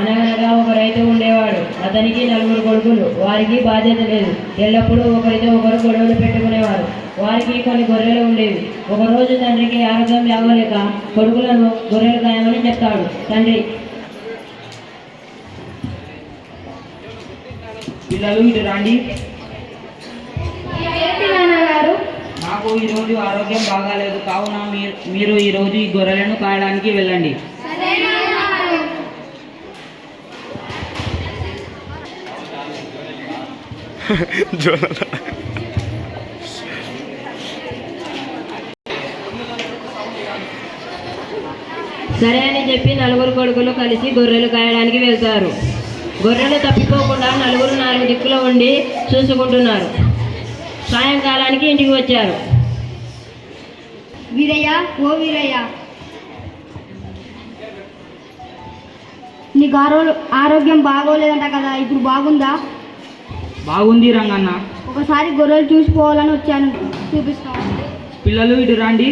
అనగనగా ఒక రైతు ఉండేవాడు. అతనికి నలుగురు కొడుకులు. వారికి బాధ్యత లేదు. ఎల్లప్పుడూ ఒకరితో ఒకరు గొడవలు పెట్టుకునేవారు. వారికి కొన్ని గొర్రెలు ఉండేవి. ఒకరోజు తండ్రికి ఆరోగ్యం బాగోలేక కొడుకులను గొర్రెలు కాయమని చెప్తాడు. తండ్రి పిల్లలు ఇటు రండి. నాకు ఈరోజు ఆరోగ్యం బాగాలేదు. కావున మీరు మీరు ఈరోజు ఈ గొర్రెలను కాయడానికి వెళ్ళండి. సరే అని చెప్పి నలుగురు కొడుకులు కలిసి గొర్రెలు కాయడానికి వెళ్తారు. గొర్రెలు తప్పిపోకుండా నలుగురు నాలుగు దిక్కులో ఉండి చూసుకుంటున్నారు. సాయంకాలానికి ఇంటికి వచ్చారు. వీరయ్య ఓ వీరయ్య. నీకు ఆరో ఆరోగ్యం బాగోలేదంట కదా ఇప్పుడు బాగుందా? బాగుంది రంగన్న. ఒకసారి గొర్రెలు చూసిపోవాలని వచ్చాను. చూపిస్తాను పిల్లలు ఇటు రండి.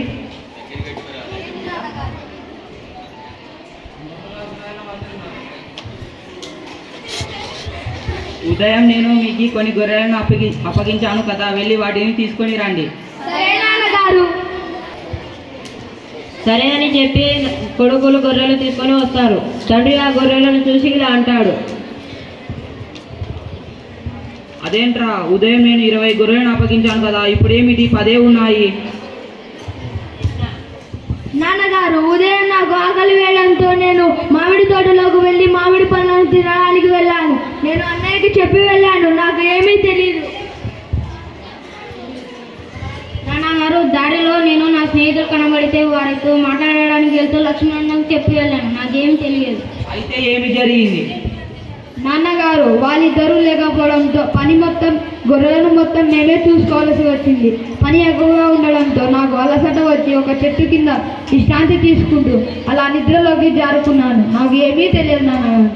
ఉదయం నేను మీకు కొన్ని గొర్రెలను అప్పగి అప్పగించాను కదా వెళ్ళి వాటిని తీసుకొని రండి. సరే అని చెప్పి కొడుకులు గొర్రెలు తీసుకొని వస్తారు. తండ్రి ఆ గొర్రెలను చూసి ఇలా అంటాడు. అదేంట్రా? ఉదయం నేను ఇరవై గొర్రెలను అప్పగించాను కదా ఇప్పుడేమిటి పదే ఉన్నాయి? నాన్నగారు ఉదయం నాకు ఆకలి వేయడంతో నేను మామిడి తోటలోకి వెళ్ళి మామిడి పండ్లను తినడానికి వెళ్ళాను. నేను అన్నయ్యకి చెప్పి వెళ్ళాను నాకు ఏమీ తెలియదు నాన్నగారు దారిలో నేను నా స్నేహితులు కనబడితే వారితో మాట్లాడడానికి వెళ్తూ లక్ష్మణ్ చెప్పి వెళ్ళాను నాకేం తెలియదు. అయితే ఏమి జరిగింది? నాన్నగారు వాళ్ళిద్దరూ లేకపోవడంతో పని మొత్తం గొర్రెలను మొత్తం మేమే చూసుకోవాల్సి వచ్చింది. పని ఎక్కువగా ఉండడంతో నాకు అలసట వచ్చి ఒక చెట్టు కింద విశ్రాంతి తీసుకుంటూ అలా నిద్రలోకి జారుకున్నాను. నాకు ఏమీ తెలియదు నాన్నగారు.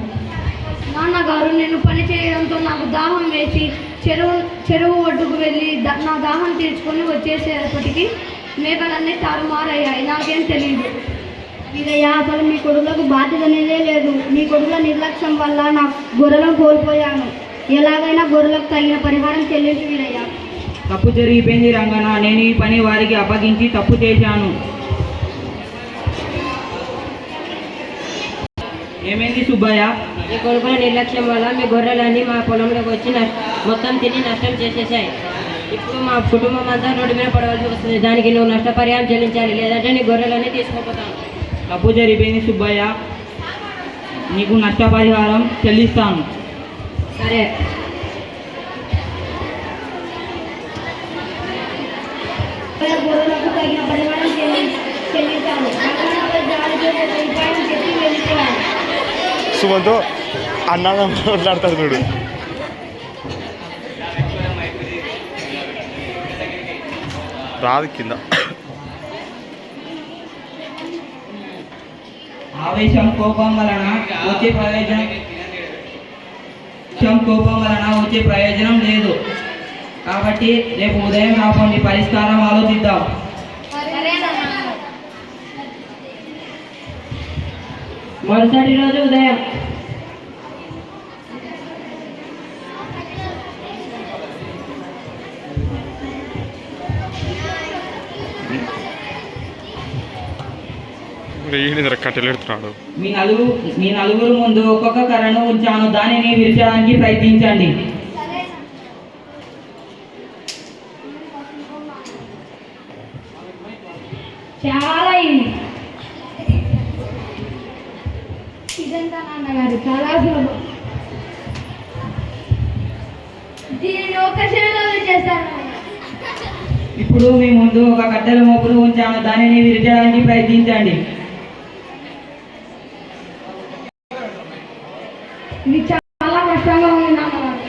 నాన్నగారు నేను పని చేయడంతో నాకు దాహం వేసి చెరువు చెరువు ఒడ్డుకు వెళ్ళి నా దాహం తీర్చుకొని వచ్చేసేపటికి మేకలన్నీ తారుమారయ్యాయి. నాకేం తెలియదు వీరయ్య అసలు మీ కొడుకులకు బాధ్యత అనేదే లేదు. మీ కొడుకుల నిర్లక్ష్యం వల్ల నా గొర్రెలను కోల్పోయాను. ఎలాగైనా గొర్రెలకు తగిన పరిహారం చెల్లించు వీరయ్య. తప్పు జరిగిపోయింది రంగన్న నేను ఈ పని వారికి అప్పగించి తప్పు చేశాను. ఏమైంది సుబ్బయ్య? ఈ కొడుకుల నిర్లక్ష్యం వల్ల మీ గొర్రెలన్నీ మా పొలంలోకి వచ్చి మొత్తం తిని నష్టం చేసేసాయి ఇప్పుడు మా కుటుంబం అంతా రోడ్డు మీద పడవలసి వస్తుంది. దానికి నువ్వు నష్టపరిహారం చెల్లించాలి. లేదంటే నీ గొర్రెలన్నీ తీసుకుపోతాను. తప్పు జరిగిపోయింది సుబ్బయ్య. నీకు నష్టపరిహారం చెల్లిస్తాను. సరే. సుమంతో అన్నాగా మాట్లాడతాడు చూడు. రాదు కింద. ఆవేశం కోపం వలన వచ్చే ప్రయోజనం. ఆవేశం కోపం వలన వచ్చే ప్రయోజనం లేదు. కాబట్టి రేపు ఉదయం రాకుండా పరిష్కారం ఆలోచిద్దాం. మరుసటి రోజు ఉదయం ఈయన మీ నలుగురు మీ నలుగురు ముందు ఒక్కొక్క కర్రను ఉంచాను. దానిని విరచడానికి ప్రయత్నించండి. చాలా ఇది ఇదంతా నాన్నగారు చాలా సులభం. దీనిని ఒక క్షణంలో చేస్తాను ఇప్పుడు మీ ముందు ఒక కట్టెల మోపులు ఉంచాను. దానిని విరచడానికి ప్రయత్నించండి. ఇది చాలా కష్టంగా ఉంది నాన్నగారు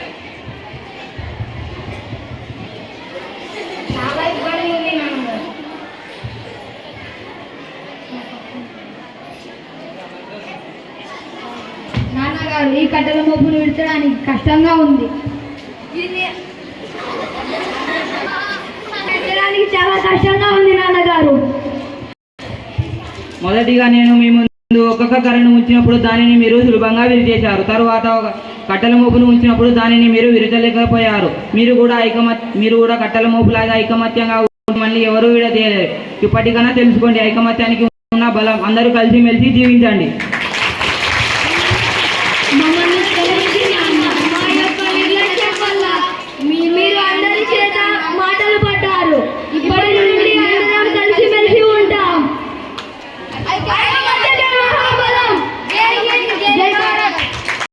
చాలా ఇబ్బంది ఉంది నాన్నగారు నాన్నగారు ఈ కట్టెల మోపును విడచడానికి కష్టంగా ఉంది. పెట్టడానికి చాలా కష్టంగా ఉంది నాన్నగారు. మొదటిగా నేను మీ ముందు ఒక్కొక్క కర్రను ఉంచినప్పుడు దానిని మీరు సులభంగా విరిచేశారు. తరువాత ఒక కట్టెల మోపును ఉంచినప్పుడు దానిని మీరు విరచలేకపోయారు. మీరు కూడా ఐకమత్య మీరు కూడా కట్టెల మోపులాగా ఐకమత్యంగా మళ్ళీ ఎవరు విడతీయలేరు. ఇప్పటికైనా తెలుసుకోండి ఐకమత్యానికి ఉన్న బలం అందరూ కలిసిమెలిసి జీవించండి.